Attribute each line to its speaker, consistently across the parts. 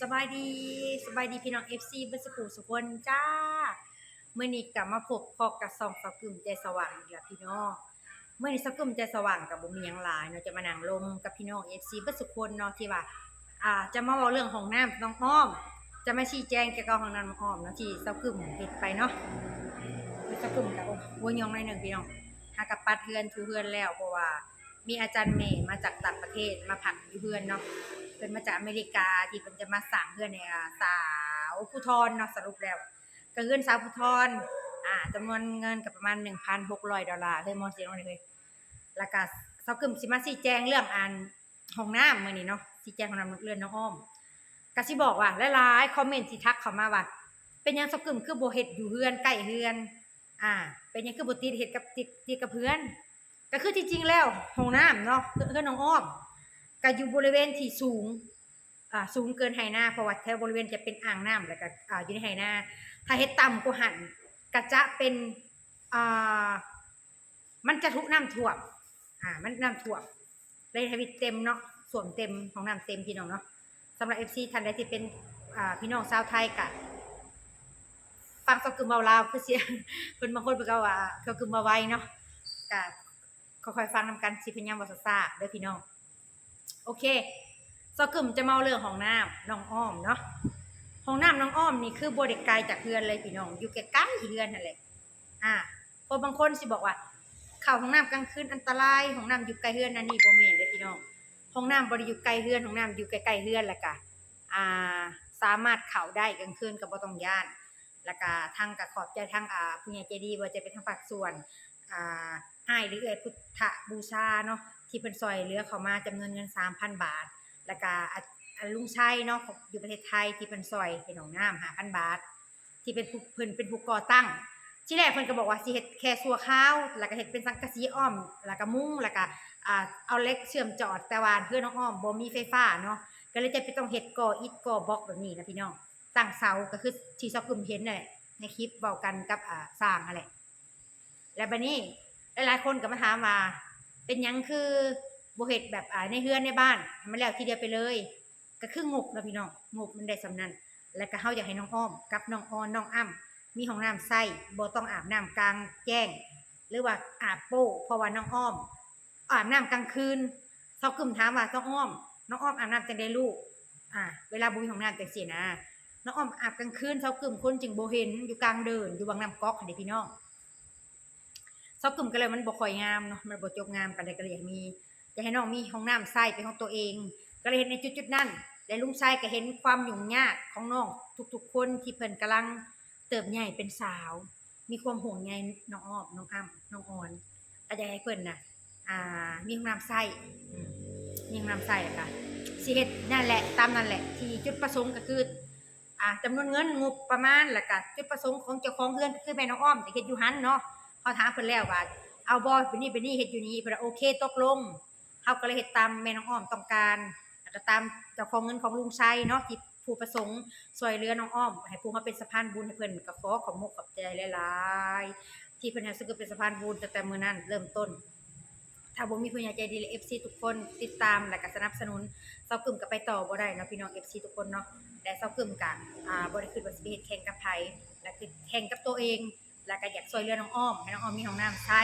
Speaker 1: สบายดีสบายดีพี่น้อง FC เบิ่สุขุสุคนจ้าเมื่อนี้กลับมาพบพอกับซองสกึ่มใจสว่างอีกแล้วพี่น้องเมื่อนี้สกึ่มใจสว่างกับบ่มียังหลายเนาะจะมานั่งลมกับพี่น้อง FC เบิ่สุคนเนาะที่ว่าอ่าจะมาเว้าเรื่องของน้ำน้องอ้อม จะมาชี้แจงเกี่ยวกับของน้ำน้องอ้อมเนาะที่สกึ่มเฮ็ดไปเนาะสกึ่มกับโอ้วยองหน่อยหนึ่งพี่น้องหากับปัดเฮือนทูเฮือนแล้วเพราะว่า มีอาจารย์เมย์มาจากต่างประเทศมาพักอยู่เพื่อนเนาะ เป็นมาจากอเมริกาที่เป็นจะมาสั่งเพื่อนในสาวผู้ทอนเนาะสรุปแล้วก็เงินสาวผู้ทอนอ่าจำนวนเงินกับประมาณ 1,600ดอลลาร์เฮ้ยมอนเสียงเลยเฮ้ยแล้วก็เซากึมสิมาชี้แจงเรื่องอันห้องน้ำมื้อนี้เนาะชี้แจงห้องน้ำเรือนน้องอ้อมก็สิบอกว่าหลายๆคอมเมนต์ที่ทักเข้ามาว่าเป็นยังเซากึมคือบ่เฮ็ดอยู่เฮือนใกล้เฮือน อ่า เป็นยังคือบ่ติดเฮ็ดกับติดติดกับเพื่อนก็คือที่จริงแล้วห้องน้ำเนาะเพื่อนน้องอ้อม ก็อยู่บริเวณที่สูงอ่าสูงเกินไหน้าเพราะว่าแถวบริเวณจะเป็นอ่างน้ำแล้วก็อ่าอยู่ในไหน้า ถ้าเฮ็ดต่ำกว่าหันก็จะเป็นอ่ามันจะทุกน้ำท่วมอ่ามันน้ำท่วมเลยทวิตเต็มเนาะส่วนเต็มของน้ำเต็มพี่น้องเนาะสำหรับ FC ท่านใดที่เป็นอ่าพี่น้องชาวไทยกะฟังก็คือเมาลาวคือเสียเพิ่นบางคนเพิ่นก็ว่าก็คือมาไวเนาะก็ค่อยๆฟังนำกันสิพยายามบ่ซ่าๆเด้อพี่น้อง โอเคซอกึมจะเมาเรื่องของน้ำน้องอ้อมเนาะห้องน้ำน้องอ้อมนี่คือบ่ได้ไกลจากเฮือนเลยพี่น้อง อยู่ใกล้ๆเฮือนนั่นแหละอ่าเพอบางคนสิบอกว่าเข้าห้องน้ำกลางคืนอันตรายห้องน้ำอยู่ไกลเฮือนนั่นนี่บ่แม่นเด้พี่น้องห้องน้ำบ่ได้อยู่ไกลเฮือนห้องน้ำอยู่ใกล้ๆเฮือนแล้วก็อ่าสามารถเข้าได้กลางคืนก็บ่ต้องย่านแล้วก็ทางก็ขอบใจทางอ่าผู้ใหญ่ใจดีว่าจะเป็นทางภาคส่วนอ่าอ้ายหรือเอ่ยพุทธบูชาเนาะ ที่เพิ่นซอยเหลือเขามาจำนวนเงิน 3,000 บาท แล้วก็อลุงชัยเนาะอยู่ประเทศไทยที่เพิ่นซอยเป็นของน้ำ5,000บาท ที่เป็นผู้เพิ่นเป็นผู้ก่อตั้งที่แรกเพิ่นก็บอกว่าสิเฮ็ดแค่ชั่วคราว แล้วก็เฮ็ดเป็นสังกะสีอ้อม แล้วก็มุ้งแล้วก็อ่าเอาเล็กเชื่อมจอดแต่ว่าเพื่อนน้องอ้อมบ่มีไฟฟ้าเนาะก็เลยจะไปต้องเฮ็ดก่ออิฐก่อบล็อกแบบนี้นะพี่น้องตั้งเสาก็คือที่ซอกกึมเห็นนั่นแหละในคลิปเว้ากันกับอ่าสร้างนั่นแหละแล้วบัดนี้หลายๆคนก็มาถามว่า เป็นยังคือบ่เฮ็ดแบบอ่าในเฮือนในบ้านมันแล้วทีเดียวไปเลย ก็คืองบเนาะพี่น้องงบมันได้สำนั้นแล้วก็เฮาอยากให้น้องอ้อม กับน้องออนน้องอ้ำมีห้องน้ำใส่บ่ต้องอาบน้ำกลางแจ้ง หรือว่าอาบโป้เพราะว่าน้องอ้อม อาบน้ำกลางคืนเซากึมถามว่าน้องอ้อม น้องอ้อมอาบน้ำจังได๋ลูก อ่า เวลาบ่มีห้องน้ำจังซี่นะน้องอ้อมอาบกลางคืนเซากึมคนจึงโบเห็นอยู่กลางเดินอยู่บางน้ำก๊อกค่ะเด้พี่น้อง ซอกกึมก็เลยมันบ่ค่อยงามเนาะมันบ่จบงามปานใดก็เลยอยากมีอยากให้น้องมีห้องน้ำใส่เป็นของตัวเอง ก็เลยเห็นในจุดๆนั้นและลุงชายก็เห็นความยุ่งยากของน้องทุกๆ คนที่เพิ่นกำลังเติบใหญ่เป็นสาว มีความห่วงใยน้องอ้อมน้องอ้ำน้องออนก็อยากให้เพิ่นน่ะอ่ามีห้องน้ำใส่มีห้องน้ำใส่อะค่ะสิเฮ็ดนั่นแหละตามนั่นแหละ ที่จุดประสงค์ก็คืออ่าจำนวนเงินงบประมาณแล้วก็จุดประสงค์ของเจ้าของเฮือนก็คือแม่น้องอ้อมจะเฮ็ดอยู่หันเนาะ เขาถามเพิ่นแล้วว่า เอาบ่เป็นนี่เป็นนี่เฮ็ดอยู่นี่เพิ่นว่าโอเคตกลงเฮาก็เลยเฮ็ดตามแม่น้องอ้อมต้องการแล้วก็ตามเจ้าของเงินของลุงชัยเนาะที่ผู้ประสงค์ช่วยเหลือน้องอ้อม ให้ผู้เขาเป็นสะพานบุญให้เพิ่นก็ขอขอบมกขอบใจหลายๆที่เพิ่นให้สึกเป็นสะพานบุญตั้งแต่มื้อนั้นเริ่มต้นถ้าบ่มีผู้ใหญ่ใจดีและ FC ทุกคนติดตามและก็สนับสนุนเซากึมก็ไปต่อบ่ได้เนาะพี่น้อง FC ทุกคนเนาะและเซากึมก็อ่าบ่ได้คิดว่าสิไปเฮ็ดแข่งกับไผและคือแข่งกับตัวเอง แล้วก็อยากช่วยเหลือน้องอ้อมให้น้องอ้อมมีห้องน้ำใช้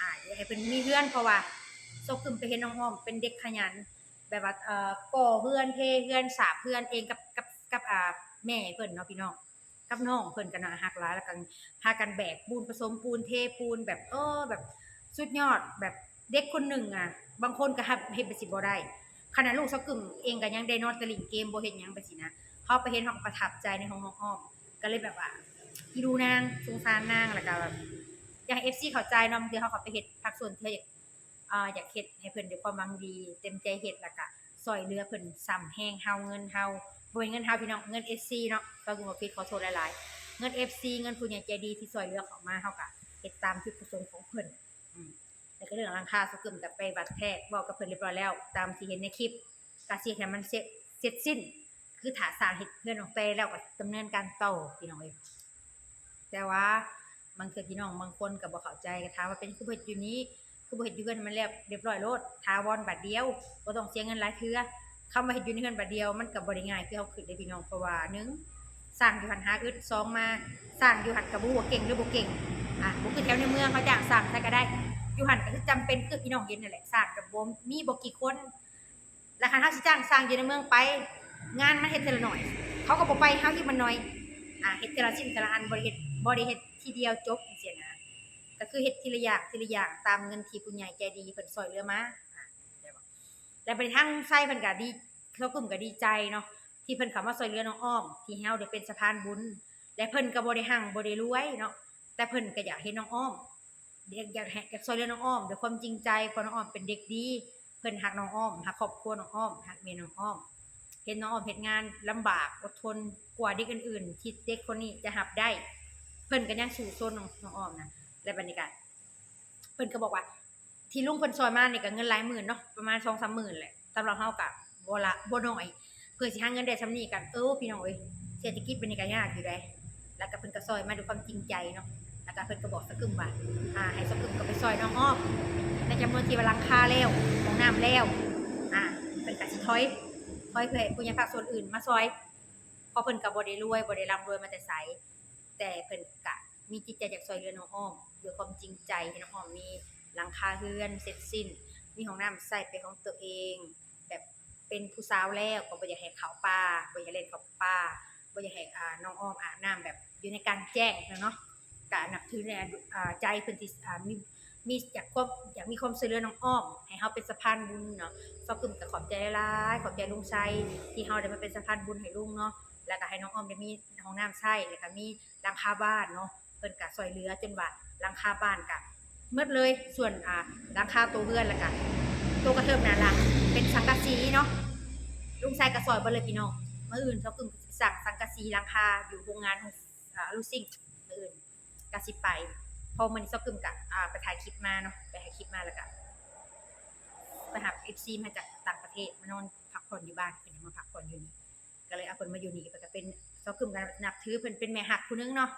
Speaker 1: อ่าอยากให้เพิ่นมีเฮือนเพราะว่าโซกึมไปเห็นน้องอ้อมเป็นเด็กขยัน แบบว่าเอ่อก่อเฮือนเทเฮือนสาเฮือนเองกับกับกับอ่าแม่เพิ่อนเนาะพี่น้องกับน้องเพิ่อนก็น่าฮักหลาแล้วก็พากันแบกปูนผสมปูนเทปูนแบบเออแบบสุดยอดแบบเด็กคนหนึ่งอะ บางคนก็ฮับเฮ็ดไปสิบ่ได้ขณะลูกเซากึมเองก็ยังได้นอนตะลิ่งเกมบ่เฮ็ดหยังไปสินะเฮาไปเห็นเฮาก็ประทับใจในห้องน้องอ้อมก็เลยแบบว่า อีดูนางสงสารนางแล้วก็แบบอยากให้ FC เข้าใจเนาะบางทีเขาเขาไปเฮ็ดภาคส่วนที่อยากอ่าอยากเฮ็ดให้เพิ่นด้วยความหวังดี เต็มใจเฮ็ดแล้วก็ซอยเหลือเพิ่นซ้ำแฮงเฮาเงินเฮาบ่เป็นเงินเฮาพี่น้องเงิน FC เนาะก็คือว่าผิดขอโทษหลายๆ เงิน FC เงินผู้ใหญ่ใจดีที่ซอยเหลือเข้ามาเฮาก็เฮ็ดตามจุดประสงค์ของเพิ่นอืมแล้วก็เรื่องราคาสกึมกับไปบัตรแทกบอกกับเพิ่นเรียบร้อยแล้ว ตามที่เห็นในคลิปก็สิให้มันเสร็จเสร็จสิ้น คือถ้าสร้างเฮ็ดเพื่อนออกไปแล้วก็ดำเนินการต่อพี่น้องเอ้ แต่ว่าบางเทื่อพี่น้องบางคนก็บ่เข้าใจก็ถามว่าเป็นคือบ่เฮ็ดอยู่นี้คือบ่เฮ็ดอยู่กันมันแล้วเรียบร้อยโลดทาวรบัดเดียวบ่ต้องเสียเงินหลายเทื่อคำว่าเฮ็ดอยู่ในเฮือนบัดเดียวมันก็บ่ได้ง่ายคือเฮาคิดได้พี่น้องเพราะว่าหนึ่งสร้างอยู่หันหาอึดสองมาสร้างอยู่หันก็บ่ฮู้ว่าเก่งหรือบ่เก่งอะบ่คือแถวในเมืองเขาจ้างสร้างใส่ก็ได้อยู่หันก็คือจำเป็นคือพี่น้องเห็นนั่นแหละสร้างก็บ่มีบ่กี่คนแล้วคันเฮาสิจ้างสร้างอยู่ในเมืองไป งานมันเฮ็ดทีละหน่อย เขาก็บ่ไปเฮาที่มันน้อยอ่าเฮ็ดแต่ละชิ้นแต่ละอันบ่เฮ็ด บ่ได้เฮ็ดทีเดียวจบจังซี่นะก็คือเฮ็ดทีละอย่างทีละอย่างตามเงินที่ผู้ใหญ่ใจดีเพิ่นช่วยเหลือมาแล้วไปทางไสเพิ่นก็ดีเขากลุ่มก็ดีใจเนาะที่เพิ่นเข้ามาช่วยเหลือน้องอ้อม ที่เฮาได้เป็นสะพานบุญและเพิ่นก็บ่ได้หั่งบ่ได้รวยเนาะแต่เพิ่นก็อยากเห็นน้องอ้อมเด็กอยากให้อยากช่วยเหลือน้องอ้อมด้วยความจริงใจเพราะน้องอ้อมเป็นเด็กดีเพิ่นฮักน้องอ้อมฮักครอบครัวน้องอ้อมฮักแม่น้องอ้อมเห็นน้องอ้อมเฮ็ดงานลำบากอดทนกว่าเด็กอื่นๆที่เด็กคนนี้จะหับได้ เพิ่นก็ยังสู่ซนน้องน้องออมนะและบรรยากาศเพิ่นก็บอกว่า ที่ลุงเพิ่นซอยมานี่ก็เงินหลายหมื่นเนาะประมาณ2-3หมื่นแหละสำหรับเฮาก็บ่ละบ่น้อยเพื่อสิหาเงินได้ซำนี้กันเออพี่น้องเอ้ยเศรษฐกิจเป็นนี่ก็ยากอยู่ได้แล้วก็เพิ่นก็ซอยมาด้วยความจริงใจเนาะแล้วก็เพิ่นก็บอกสะกึมว่าอ่าให้สะกึมก็ไปซอยน้องอ้อมในจำนวนที่ว่าลังคาแล้วของน้ำแล้วอ่าเพิ่นก็สิถอยคอยเพื่อให้ผู้ใหญ่ภาคส่วนอื่นมาซอยเพราะเพิ่นก็บ่ได้รวยบ่ได้ร่ำรวยมาแต่ไส แต่เพิ่นก็มีจิตใจอยากซอยเหลือน้องอ้อมด้วยความจริงใจให้น้องอ้อมมีหลังคาเรือนเสร็จสิ้น มีห้องน้ำใส่เป็นของตัวเอง แบบเป็นผู้สาวแล้วก็บ่อยากให้เขาป่าบ่อยากเล่นเขาป่าบ่อยากให้อ่าน้องอ้อมอาบน้ำแบบอยู่ในการแจ้งเนาะก็นับถือในอ่าใจเพิ่นที่อ่ามีมีอยากความอยากมีความช่วยเหลือน้องอ้อม ให้เฮาเป็นสะพานบุญเนาะซอกกึมก็ขอบใจหลายขอบใจลุงชัยที่เฮาได้มาเป็นสะพานบุญให้ลุงเนาะ แล้วก็ให้น้องออมได้มีห้องน้ำใช้แล้วก็มีหลังคาบ้านเนาะเพิ่นก็ช่วยเหลือจนว่าหลังคาบ้านก็หมดเลยส่วนอ่าหลังคาตัวเรือนแล้วก็ตัวกระเทิบนั่นล่ะเป็นสังกะสีเนาะลุงชัยก็ซอยบ่เลยพี่น้องมื้ออื่นซอกกึมก็สั่งสังกะสีหลังคาอยู่โรงงานของอ่าลูซิ่งมื้ออื่นก็สิไปพอมื้อนี้ซอกกึมก็อ่าไปถ่ายคลิปมาเนาะไปถ่ายคลิปมาแล้วก็ไปหา FC มาจากต่างประเทศมานอนพักผ่อนอยู่บ้านเพิ่นยังมาพักผ่อนอยู่นี่ ก็เลยเอาเพิ่นมาอยู่นี่เพิ่นก็เป็นเซากึมกันนับถือเพิ่นเป็นแม่ฮักผู้นึงเนาะ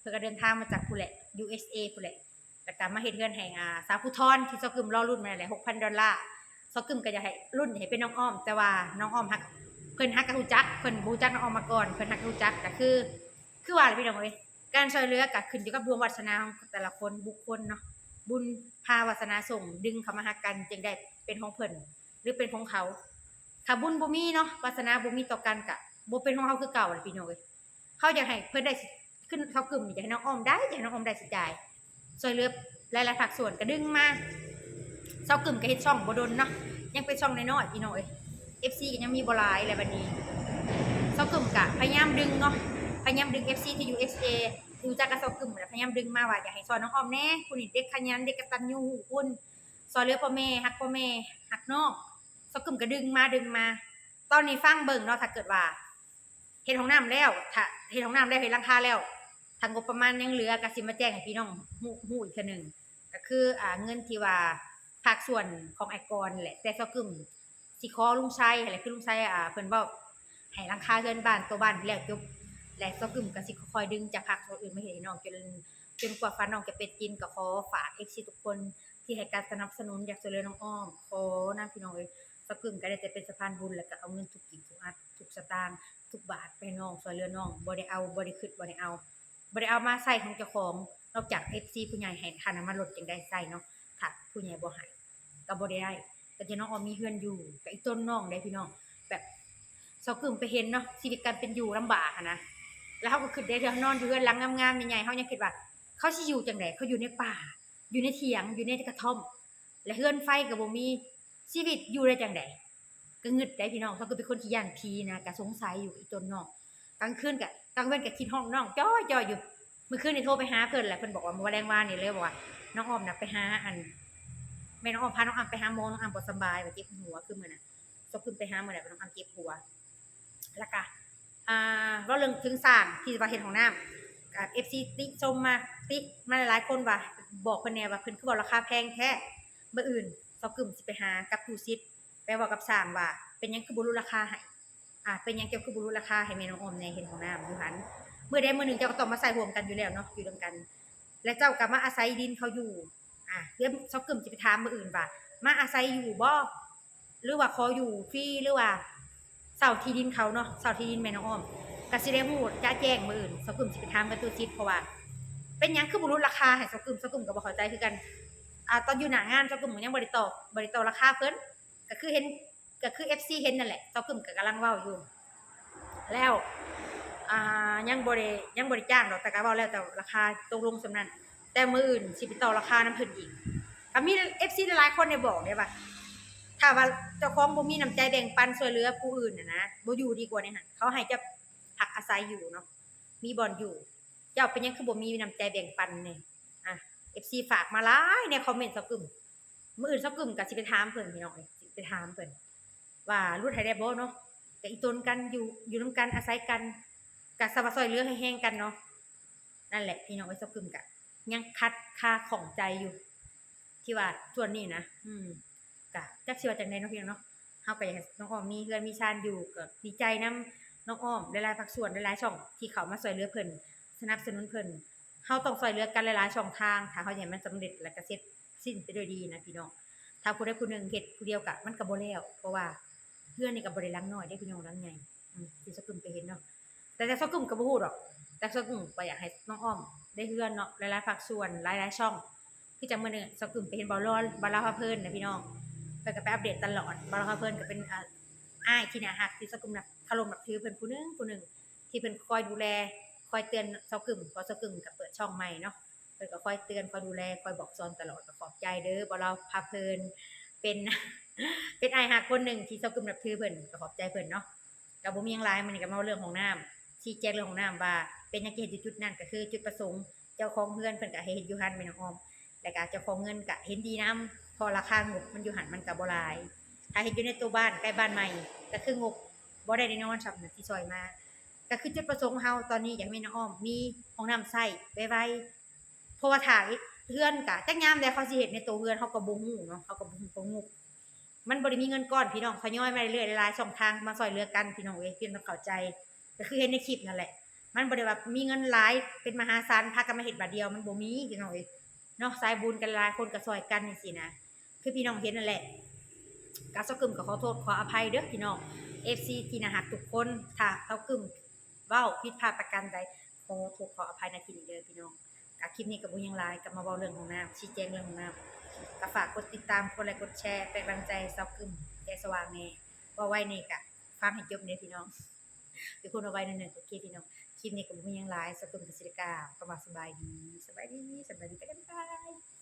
Speaker 1: เพิ่นก็เดินทางมาจากผู้แหละ USA ผู้แหละแล้วก็มาเฮ็ดเฮือนให้อ่าสาวผู้ทอนที่เซากึมรอรุ่นมาแหละ6,000ดอลลาร์เซากึมก็จะให้รุ่นให้เป็นน้องอ้อม แต่ว่าน้องอ้อมฮักเพิ่นฮักกับฮู้จักเพิ่นบ่รู้จักน้องอ้อมมาก่อนเพิ่นฮักกับฮู้จักก็คือ คือว่าอะไรพี่น้องเอ้ยการช่วยเหลือก็ขึ้นอยู่กับดวงวาสนาของแต่ละคนบุคคลเนาะบุญพาวาสนาส่งดึงเขามาหากันจึงได้เป็นของเพิ่นหรือเป็นของเขา ถ้าบุญบ่มีเนาะวาสนาบ่มีต่อกันกะบ่เป็นของเขาคือเก่าล่ะพี่น้องเอ้ยเขาอยากให้เพิ่นได้ขึ้นเขากึ่มอยากให้น้องอ้อมได้อยากให้น้องอ้อมได้สิจ่ายช่วยเลือหลายๆภาคส่วนก็ดึงมาเซากึ่มก็เฮ็ดช่องบ่ดนเนาะยังเป็นช่องน้อยๆพี่น้องเอ้ย FC ก็ยังมีบ่หลายแล้วบัดนี้เซากึ่มก็พยายามดึงเนาะพยายามดึง FC ที่ USA รู้จักกับเซากึ่มแล้วพยายามดึงมาว่าอยากให้สอนน้องอ้อมแน่ผู้นี่เด็กขยันเด็กกตัญญูหูคุณสอนเลือพ่อแม่ฮักพ่อแม่ฮักน้อง เซากึ่มก็ดึงมาดึงมา ตอนนี้ฟังเบิ่งเนาะถ้าเกิดว่าเฮ็ดห้องน้ำแล้วถ้าเฮ็ดห้องน้ำแล้วเฮ็ดหลังคาแล้วทางงบประมาณยังเหลือกสิมาแจ้งให้พี่น้องฮู้ฮู้อีกหนึ่งก็คืออ่าเงินที่ว่าภาคส่วนของไอกรแหละแต่เซากึ่มสิขอลุงชัยอะไรคือลุงชัยอ่าเพิ่นว้าให้หลังคาเรือนบ้านตัวบ้านแล้วจบและก็กึ่มก็สิค่อยดึงจากภาคส่วนอื่นมาเห็นน้องจนจนกว่าฟันน้องจะเป็นจินก็ขอฝาก FC ทุกคนที่ให้การสนับสนุนอยากเหลือน้องอ้อมขอนํพี่น้องเอ้ย สักกึ่มก็ได้แต่เป็นสะพานบุญแล้วก็เอาเงินทุกกิจทุกอัดทุกสตางค์ทุกบาทไปน้องช่วยเหลือน้องบ่ได้เอาบ่ได้คิดบ่ได้เอาบ่ได้เอามาใส่ของเจ้าของนอกจาก FC ผู้ใหญ่ให้ค่านมันรถจังได้ใส่เนาะถ้าผู้ใหญ่บ่ให้ก็บ่ได้ได้ก็จะน้องออมมีเฮือนอยู่ก็อีกต้นน้องได้พี่น้องแบบเซากึ่มไปเห็นเนาะชีวิตการเป็นอยู่ลำบากนะแล้วเขาก็ขึ้นได้เรื่องนอนอยู่เรือนหลังงามๆใหญ่ๆเขายังคิดว่าเขาสิอยู่จังไดเขาอยู่ในป่า อยู่ในเถียงอยู่ในกระท่อม และเฮือนไฟก็บ่มี ชีวิตอยู่ได้จังไดก็งึดได้พี่น้องเขาก็เป็นคนที่ย่านผีนะก็สงสัยอยู่อีตนน้องกลางคืนก็กลางเว้นก็คิดห้องน้องจ้อยๆอยอยู่เมื่อคืนนี่โทรไปหาเพิ่อนแหละเพิ่อนบอกว่าเมื่อแรงว่านี่เลยบอกว่าน้องออมนะไปหาอันแม่น้องออมพาน้องออมไปหาหมน้องออมบ่สบายว่าเจ็บหัวคือมื้อน่ะซบขึ้นไปหามื้อน่น้องออมเจ็บหัวแล้วก็อ่าเว่าเรื่องถึงสร้างที่ว่าเฮ็ดของน้ำกับ FC ติชมมาติมาหลายๆคนว่าบอกเพิ่นแน่ว่าเพิ่อนคือบอกราคาแพงแท้เบ่ออื่น เซากึมสิไปหากับผู้ซิดไปเว้ากับสางว่า เป็นยังคือบ่รู้ราคาให้อ่าเป็นยังเกี่ยวคือบ่รู้ราคาให้แม่น้องอมในเฮ็ดของน้ำอยู่หันเมื้อใดมื้อหนึ่งเจ้าก็ต้องมาใส่ร่วมกันอยู่แล้วเนาะอยู่ร่วมกัน และเจ้าก็มาอาศัยดินเขาอยู่อ่าเดี๋ยวเซากึมสิไปถามมืออื่นว่ามาอาศัยอยู่บ่หรือว่าขออยู่ฟรีหรือว่าเสาที่ดินเขาเนาะเสาที่ดินแม่น้องอ้อมกสิได้ฮู้จะแจ้งมืออื่นสกึมสิไปถามกันตัวจิตเพราะว่าเป็นยังคือบ่รู้ราคาให้สกึมสกึมก็บ่เข้าใจคือกัน อ่าตอนอยู่หน้างานสกึมก็ยังบ่ได้ตบบ่ได้ตราคาเพิ่นก็คือเห็นก็คือ FC เห็นนั่นแหละสกึมก็กำลังเว้าอยู่ แล้วอ่ายังบ่ได้ยังบ่ได้จ้างดอกแต่ก็เว้าแล้วแต่ราคาตกลงสำนั้นแต่มืออื่นสิไปต่อราคาน้ำเพิ่นอีกก็มี FC หลายคนได้บอกได้ว่าถ้าว่าเจ้าของบ่มีน้ำใจแบ่งปันช่วยเหลือผู้อื่นน่ะนะบ่อยู่ดีกว่าเนี่ยหั่นเขาให้จะพักอาศัยอยู่เนาะมีบ่อนอยู่ เจ้าเป็นยังคือบ่มีน้ำใจแบ่งปันเนี่ย เอะ FC ฝากมาหลายในคอมเมนต์ซอกึมมื้ออื่นซอกึมก็สิไปถามเพิ่นพี่น้องเอ้ยสิไปถามเพิ่นว่ารู้ไทยได้บ่เนาะก็อีตนกันอยู่อยู่นํกันอาศัยกันก็สว่าซอยเหลือให้แห้งกันเนาะนั่นแหละพี่น้องเอ้ยซอกึมก็ยังคัดคาของใจอยู่ ที่ว่าส่วนนี้นะอืมก็จักสิว่าจังไดเนาะพี่น้องเนาะเฮาก็อยากน้องอ้อมมีเฮือนมีชานอยู่ก็ดีใจนํน้องอ้อมหลายๆภาคส่วนหลายๆช่องที่เขามาช่วยเหลือเพิ่นสนับสนุนเพิ่น เฮาต้องช่วยเลือกันหลายๆช่องทาง ถ้าเฮาอยากมันสำเร็จและก็เสร็จสิ้นไปด้วยดีนะพี่น้อง ถ้าผู้ใดผู้หนึ่งเฮ็ดผู้เดียวก็มันก็บ่แล้วเพราะว่าเพื่อนนี่ก็บ่ได้หลังน้อยได้พี่น้องหลังใหญ่อืมที่สกุลไปเห็นเนาะ แต่แต่สกุลก็บ่ฮู้ดอก แต่สกุลก็อยากให้น้องอ้อม ได้เฮือนเนาะหลายๆภาคส่วนหลายๆช่องคือจังมื้อนึงสกุลไปเห็นบ่รอนบ่ลลาพาเพิ่นนะพี่น้องเพิ่นก็ไปอัปเดตตลอดบ่ลลาพาเพิ่นก็เป็นอ่าอ้ายที่น่ารักที่สกุลนับเคารพนับถือเพิ่นผู้หนึงผู้หนึงที่เพิ่นคอยดูแล คอยเตือนเซากึ่มเพอเซากึ่มก็เปิดช่องใหม่เนาะเพิ่นก็คอยเตือนคอยดูแลคอยบอกสอนตลอดก็ขอบใจเด้อบ่เราพาเพลินเป็นเป็นไอ้ายฮักคนหนึ่งที่เซากึ่มนับถือเพิ่นก็ขอบใจเพิ่นเนาะก็บ่มีหยังหลายมื้อนี้ก็มาเรื่องของน้ำชี้แจงเรื่องของน้ำว่า เป็นหยังเฮ็ดอยู่จุดนั้นก็คือจุดประสงค์เจ้าของเฮือนเพิ่นก็ให้เฮ็ดอยู่หันแม่น้องออมแล้วก็เจ้าของเงินก็เห็นดีนํพอราคางบมันอยู่หันมันก็บ่หลายถ้าเฮ็ดอยู่ในตัวบ้านใกล้บ้านใหม่ก็คืองบบ่ได้แน่นอนสำหรับที่ซอยมา ก็คือจุดประสงค์เฮาตอนนี้อยากให้น้องอ้อมมีห้องน้ำใช้ไวๆเพราะว่าถ่ายเฮือนกะจักยามใดเขาสิเฮ็ดในตัวเฮือนเฮาก็บ่ฮู้เนาะเฮาก็บ่ฮู้บ่งบมันบ่ได้มีเงินก้อนพี่น้องทยอยมาเรื่อยๆหลายๆช่องทางมาช่วยเหลือกันพี่น้องเอ้ยพี่น้องเข้าใจ ก็คือเห็นในคลิปนั่นแหละ มันบ่ได้ว่ามีเงินหลายเป็นมหาศาลพากันมาเฮ็ดบาทเดียวมันบ่มีพี่น้องเอ้ยเนาะสายบุญกันหลายคนก็ช่วยกันจังซี่นะคือพี่น้องเห็นนั่นแหละกาสกึมก็ขอโทษขออภัยเด้อพี่น้อง FC ที่น่ารักทุกคนถ้าเฮากึม เว้าผิดพลาดประการใดขอโทษขออภัยในที่นี้เด้อพี่น้องกับคลิปนี้กับบุญยังหลกับมาเว้าเรื่องของน้ำชี้แจงเรื่องของน้ำก็ฝากกดติดตามกดไลค์กดแชร์เป็นกำลังใจซากึมใจสว่างแน่ว่าไว้นี่กะฟังให้จบเด้อพี่น้องทุกคนเอาไว้นั่นๆโอเคพี่น้องคลิปนี้กับบุญยังหลายสกุลกสิกาก็มาสบายดีสบายดีสบายดีไปกันบาย